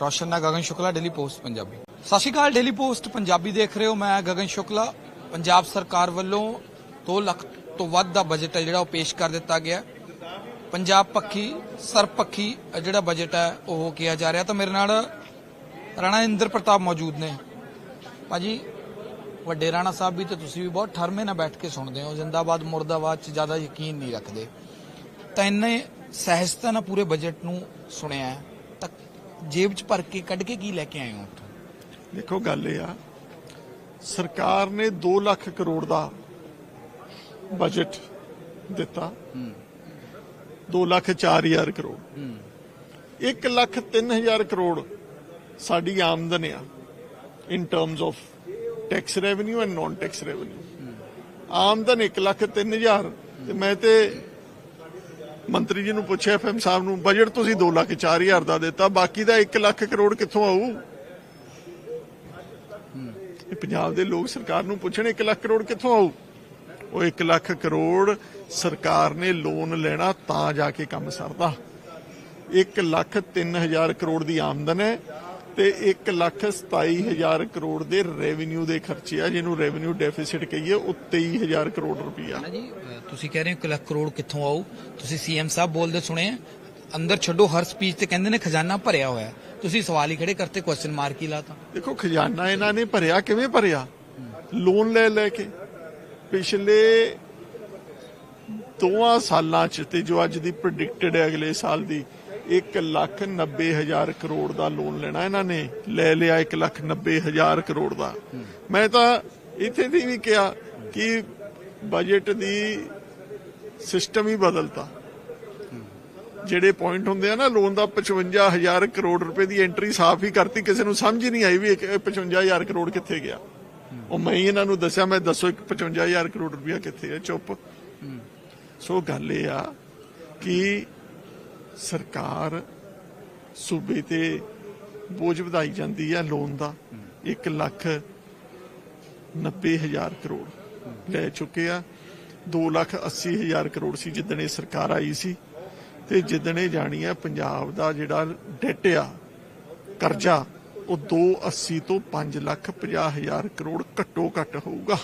ਰੋਸ਼ਨ ਨਾਲ ਗਗਨ ਸ਼ੁਕਲਾ ਡੇਲੀ ਪੋਸਟ ਪੰਜਾਬੀ। ਸਤਿ ਸ਼੍ਰੀ ਅਕਾਲ ਡੇਲੀ ਪੋਸਟ ਪੰਜਾਬੀ ਦੇਖ ਰਹੇ ਹੋ। ਮੈਂ ਗਗਨ ਸ਼ੁਕਲਾ, ਪੰਜਾਬ ਸਰਕਾਰ ਵੱਲੋਂ 2 ਲੱਖ ਤੋਂ ਵੱਧ ਦਾ ਬਜਟ ਹੈ ਜਿਹੜਾ ਉਹ ਪੇਸ਼ ਕਰ ਦਿੱਤਾ ਗਿਆ ਪੰਜਾਬ ਪੱਖੀ ਸਰਪੱਖੀ ਜਿਹੜਾ ਬਜਟ ਹੈ ਉਹ ਕਿਹਾ ਜਾ ਰਿਹਾ। ਤਾਂ ਮੇਰੇ ਨਾਲ ਰਾਣਾ ਇੰਦਰ ਪ੍ਰਤਾਪ ਮੌਜੂਦ ਨੇ। ਭਾਜੀ ਵੱਡੇ ਰਾਣਾ ਸਾਹਿਬ ਵੀ ਤੇ ਤੁਸੀਂ ਵੀ ਬਹੁਤ ਠਰਮੇ ਨਾਲ ਬੈਠ ਕੇ ਸੁਣਦੇ ਹੋ। ਜਿੰਦਾਬਾਦ ਮੁਰਦਾਬਾਦ 'ਚ ਜ਼ਿਆਦਾ ਯਕੀਨ ਨਹੀਂ ਰੱਖਦੇ। ਤਾਂ ਇੰਨੇ ਸਹਿਜਤਾ ਨਾਲ ਪੂਰੇ ਬਜਟ ਨੂੰ ਸੁਣਿਆ ਤਾਂ ਜੇਬ 'ਚ ਭਰ ਕੇ ਕੱਢ ਕੇ ਕੀ ਲੈ ਕੇ ਆਏ ਹੋ ਉੱਥੋਂ? ਦੇਖੋ ਗੱਲ ਇਹ ਆ ਸਰਕਾਰ ਨੇ 2 ਲੱਖ ਕਰੋੜ ਦਾ ਬਜਟ ਦਿੱਤਾ। 2 ਲੱਖ 4000 ਕਰੋੜ। 1 ਲੱਖ 3000 ਕਰੋੜ ਸਾਡੀ ਆਮਦਨ ਆ in terms of tax revenue and non tax revenue ਆਮਦਨ 1 ਲੱਖ 3000 ਤੇ ਮੈਂ ਤੇ ਮੰਤਰੀ ਜੀ ਨੂੰ ਪੁੱਛਿਆ ਐਫਐਮ ਸਾਹਿਬ ਨੂੰ ਬਜਟ ਤੁਸੀਂ 2 ਲੱਖ 4000 ਦਾ ਦਿੱਤਾ ਬਾਕੀ ਦਾ 1 ਲੱਖ ਕਰੋੜ ਕਿੱਥੋਂ ਆਊ ਪੰਜਾਬ ਦੇ ਲੋਕ ਸਰਕਾਰ ਨੂੰ ਪੁੱਛਣ 1 ਲੱਖ ਕਰੋੜ ਕਿੱਥੋਂ ਆਊ ਉਹ 1 ਲੱਖ ਕਰੋੜ ਸਰਕਾਰ ਨੇ ਲੋਨ ਲੈਣਾ ਤਾਂ ਜਾ ਕੇ ਕੰਮ ਸਰਦਾ 1 ਲੱਖ 3000 ਕਰੋੜ ਦੀ ਆਮਦਨ ਹੈ ਤੇ 1 ਲੱਖ 27000 ਕਰੋੜ ਦੇ ਰੈਵਨਿਊ ਦੇ ਖਰਚੇ ਆ ਜਿਹਨੂੰ ਰੈਵਨਿਊ ਡੈਫਿਸਿਟ ਕਹੀਏ ਉਹ 23000 ਕਰੋੜ ਰੁਪਈਆ ਜੀ ਤੁਸੀਂ ਕਹਿ ਰਹੇ ਹੋ 1 ਲੱਖ ਕਰੋੜ ਕਿੱਥੋਂ ਆਊ ਤੁਸੀਂ ਸੀਐਮ ਸਾਹਿਬ ਬੋਲਦੇ ਸੁਣੇ। ਅੰਦਰ ਛੱਡੋ ਹਰ ਸਪੀਚ ਤੇ ਕਹਿੰਦੇ ਨੇ ਖਜ਼ਾਨਾ ਭਰਿਆ ਹੋਇਆ। ਤੁਸੀਂ ਸਵਾਲ ਹੀ ਖੜੇ ਕਰਤੇ ਕੁਐਸਚਨ ਮਾਰਕ ਹੀ ਲਾਤਾ ਦੇਖੋ ਖਜ਼ਾਨਾ ਇਹਨਾਂ ਨੇ ਭਰਿਆ ਕਿਵੇਂ ਭਰਿਆ ਲੋਨ ਲੈ ਲੈ ਕੇ ਪਿਛਲੇ ਦੋਆਂ ਸਾਲਾਂ ਚ ਤੇ ਜੋ ਅੱਜ ਦੀ ਪ੍ਰੈਡਿਕਟਡ ਹੈ ਅਗਲੇ ਸਾਲ ਦੀ 1 ਲੱਖ 90 ਹਜ਼ਾਰ ਕਰੋੜ ਦਾ ਲੋਨ ਲੈਣਾ ਇਹਨਾਂ ਨੇ ਲੈ ਲਿਆ 1 ਲੱਖ 90 ਹਜ਼ਾਰ ਕਰੋੜ ਦਾ। ਮੈਂ ਤਾਂ ਇੱਥੇ ਦੀ ਵੀ ਕਿਹਾ ਕਿ ਬਜਟ ਦੀ ਸਿਸਟਮ ਹੀ ਬਦਲਤਾ। ਜਿਹੜੇ ਪੁਆਇੰਟ ਹੁੰਦੇ ਆ ਨਾ ਲੋਨ ਦਾ 55000 ਕਰੋੜ ਰੁਪਏ ਦੀ ਐਂਟਰੀ ਸਾਫ਼ ਹੀ ਕਰਤੀ ਕਿਸੇ ਨੂੰ ਸਮਝ ਹੀ ਨਹੀਂ ਆਈ ਵੀ ਇਹ 55000 ਕਰੋੜ ਕਿੱਥੇ ਗਿਆ। ਉਹ ਮੈਂ ਇਹਨਾਂ ਨੂੰ ਦੱਸਿਆ ਮੈਂ ਦੱਸੋ ਇੱਕ 55000 ਕਰੋੜ ਰੁਪਇਆ ਕਿੱਥੇ ਹੈ ਚੁੱਪ। ਸੋ ਗੱਲ ਇਹ ਆ ਕਿ ਸਰਕਾਰ ਸੂਬੇ ਤੇ ਬੋਝ ਵਧਾਈ ਜਾਂਦੀ ਹੈ ਲੋਨ ਦਾ। 1 ਲੱਖ 90 ਹਜ਼ਾਰ ਕਰੋੜ ਲੈ ਚੁੱਕੇ ਆ। 2 ਲੱਖ 80 ਹਜ਼ਾਰ ਕਰੋੜ ਸੀ ਜਿੱਦਣ ਇਹ ਸਰਕਾਰ ਆਈ ਸੀ। ਤੇ ਜਿੱਦਣ ਇਹ ਜਾਣੀ ਆ, ਪੰਜਾਬ ਦਾ ਜਿਹੜਾ ਡੈਟ ਆ, ਕਰਜ਼ਾ, ਉਹ 280 ਤੋਂ 5 ਲੱਖ 50 ਹਜ਼ਾਰ ਕਰੋੜ ਘੱਟੋ ਘੱਟ ਹੋਊਗਾ।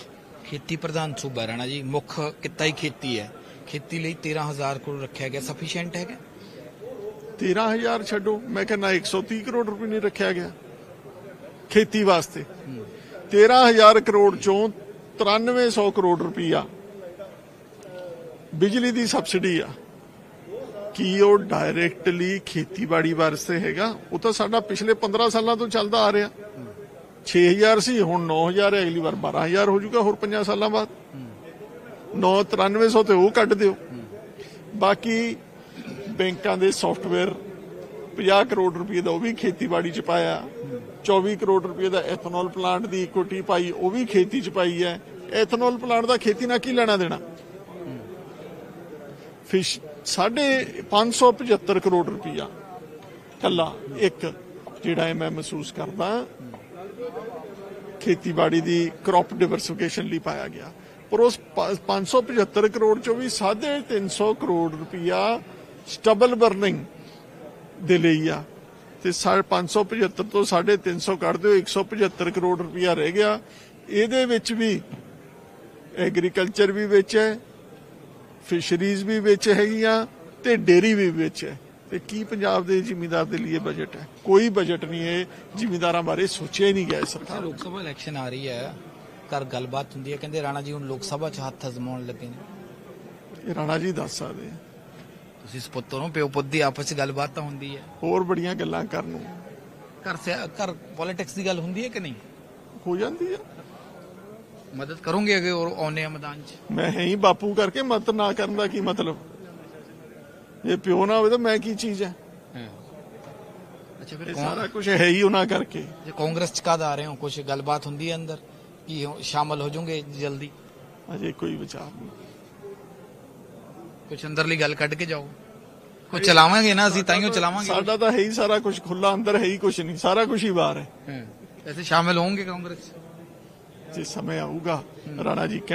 ਖੇਤੀ ਪ੍ਰਧਾਨ ਸੂਬਾ ਰਾਣਾ ਜੀ, ਮੁੱਖ ਕਿੱਤਾ ਹੀ ਖੇਤੀ ਹੈ। ਖੇਤੀ ਲਈ 13000 ਕਰੋੜ ਰੱਖਿਆ ਗਿਆ। ਸਫੀਸ਼ੀਐਂਟ ਹੈਗਾ? 13000 ਛੱਡੋ। ਮੈਂ ਕਹਿੰਦਾ 130 ਕਰੋੜ ਰੁਪਏ ਨਹੀਂ ਰੱਖਿਆ ਗਿਆ। ਖੇਤੀ ਵਾਸਤੇ। 13000 ਕਰੋੜ ਚੋਂ 9300 ਕਰੋੜ ਰੁਪਈਆ ਬਿਜਲੀ ਦੀ ਸਬਸਿਡੀ ਆ। ਕੀ ਉਹ ਡਾਇਰੈਕਟਲੀ ਖੇਤੀਬਾੜੀ ਵਾਸਤੇ ਹੈਗਾ? ਉਹ ਤਾਂ ਸਾਡਾ ਪਿਛਲੇ 15 ਸਾਲਾਂ ਤੋਂ ਚੱਲਦਾ ਆ ਰਿਹਾ। 6000 ਸੀ, ਹੁਣ 9000 ਹੈ। ਅਗਲੀ ਵਾਰ 12000 ਹੋ ਜਾਊਗਾ ਹੋਰ 5 ਸਾਲਾਂ ਬਾਅਦ। 99300 ਤੇ ਉਹ ਕੱਢ ਦਿਓ। ਬਾਕੀ ਬੈਂਕਾਂ ਦੇ ਸੌਫਟਵੇਅਰ 50 ਕਰੋੜ ਰੁਪਏ ਦਾ ਉਹ ਵੀ ਖੇਤੀਬਾੜੀ ਚ ਪਾਇਆ। 24 ਕਰੋੜ ਰੁਪਏ ਦਾ ਐਥਨੋਲ ਪਲਾਂਟ ਦੀ ਇਕੁਇਟੀ ਪਾਈ, ਉਹ ਵੀ ਖੇਤੀ ਚ ਪਾਈ ਹੈ। ਐਥਨੋਲ ਪਲਾਂਟ ਦਾ ਖੇਤੀ ਨਾਲ ਕੀ ਲੈਣਾ ਦੇਣਾ? ਫਿਸ਼ 575 ਕਰੋੜ ਰੁਪਇਆ ਕੱਲਾ ਇੱਕ, ਜਿਹੜਾ ਮੈਂ ਮਹਿਸੂਸ ਕਰਦਾ, ਖੇਤੀਬਾੜੀ ਦੀ ਕ੍ਰੌਪ ਡਿਵਰਸਿਫਿਕੇਸ਼ਨ ਲਈ ਪਾਇਆ ਗਿਆ। ਪਰ ਉਸ ਪ- 575 ਕਰੋੜ ਚੋਂ ਵੀ 350 ਕਰੋੜ ਰੁਪਇਆ ਸਟਬਲ ਬਰਨਿੰਗ ਦੇ ਲਈ ਆ। ਤੇ ਸਾ- 575 ਤੋਂ 350 ਕੱਢ ਦਿਓ 175 ਕਰੋੜ ਰੁਪਇਆ ਰਹਿ ਗਿਆ। ਇਹਦੇ ਵਿੱਚ ਵੀ ਐਗਰੀਕਲਚਰ ਵੀ ਵਿੱਚ ਹੈ ਫਿਸ਼ਰੀਜ਼ ਵੀ ਵਿੱਚ ਹੈਗੀਆਂ ਤੇ ਡੇਰੀ ਵੀ ਵਿੱਚ ਹੈ। ਤੇ ਕੀ ਪੰਜਾਬ ਦੇ ਜ਼ਿਮੀਂਦਾਰ ਦੇ ਲਈ ਬਜਟ ਹੈ? ਕੋਈ ਬਜਟ ਨਹੀਂ ਹੈ ਜ਼ਿਮੀਂਦਾਰਾਂ ਬਾਰੇ ਸੋਚਿਆ ਹੀ ਨਹੀਂ ਗਿਆ ਸਰਕਾਰ ਲੋਕ ਸਭਾ ਇਲੈਕਸ਼ਨ ਆ ਰਹੀ ਹੈ। ਘਰ ਗੱਲਬਾਤ ਹੁੰਦੀ ਹੈ। ਕਹਿੰਦੇ ਰਾਣਾ ਜੀ ਹੁਣ ਲੋਕ ਸਭਾ 'ਚ ਹੱਥ ਅਜ਼ਮਾਉਣ ਲੱਗੇ ਨੇ। ਇਹ ਰਾਣਾ ਜੀ ਦੱਸ ਸਕਦੇ ਆ। ਤੁਸੀਂ ਸਪੁੱਤਰ ਹੋ ਪਿਓ ਪੁੱਤ ਦੀ ਆਪਸ 'ਚ ਗੱਲਬਾਤ ਤਾਂ ਹੁੰਦੀ ਹੈ। ਹੋਰ ਬੜੀਆਂ ਗੱਲਾਂ ਕਰਨ ਨੂੰ। ਘਰ ਸਿਆ- ਘਰ ਪੋਲਿਟਿਕਸ ਦੀ ਗੱਲ ਹੁੰਦੀ ਹੈ ਕਿ ਨਹੀਂ? ਹੋ ਜਾਂਦੀ ਆ ਮਦਦ ਕਰੋਗੇ ਅਗੇ ਔਰ ਆਉਨੇ ਆ ਮੈਦਾਨ 'ਚ? ਮੈਂ ਹੈ ਹੀ ਬਾਪੂ ਕਰਕੇ ਮਤ ਨਾ ਕਰਨ ਦਾ ਕੀ ਮਤਲਬ? ਜੇ ਪਿਓ ਨਾ ਹੋਵੇ ਤਾਂ ਮੈਂ ਕੀ ਚੀਜ਼ ਹੈ। ਅੱਛਾ ਫਿਰ ਇਹ ਕੌਣ ਸਾਰਾ ਕੁਝ ਹੈ ਹੀ ਉਹਨਾਂ ਕਰਕੇ। ਜੇ ਕਾਂਗਰਸ 'ਚ ਕਦ ਆ ਰਹੇ ਹੋ? ਕੁਝ ਗੱਲਬਾਤ ਹੁੰਦੀ ਹੈ ਅੰਦਰ? ਕੀ ਹੋ- ਸ਼ਾਮਲ ਹੋ ਜਾਓਗੇ ਜਲਦੀ? ਅਜੇ ਕੋਈ ਵਿਚਾਰ ਨਹੀਂ। ਕੁਝ ਅੰਦਰਲੀ ਗੱਲ ਕੱਢ ਕੇ ਜਾਓ। ਕੁਝ ਚਲਾਵਾਂਗੇ ਨਾ ਅਸੀਂ ਤਾਈਓ ਚਲਾਵਾਂਗੇ। ਸਾਡਾ ਤਾਂ ਹੈ ਹੀ ਸਾਰਾ ਕੁਝ ਖੁੱਲਾ ਅੰਦਰ ਹੈ ਹੀ ਕੁਝ ਨਹੀਂ ਸਾਰਾ ਕੁਝ ਹੀ ਬਾਹਰ ਹੈ। ਐਸੇ ਸ਼ਾਮਿਲ ਹੋਣਗੇ ਕਾਂਗਰਸ? 'ਚ ਜੇ ਸਮੇਂ ਆਊਗਾ ਰਾਣਾ ਜੀ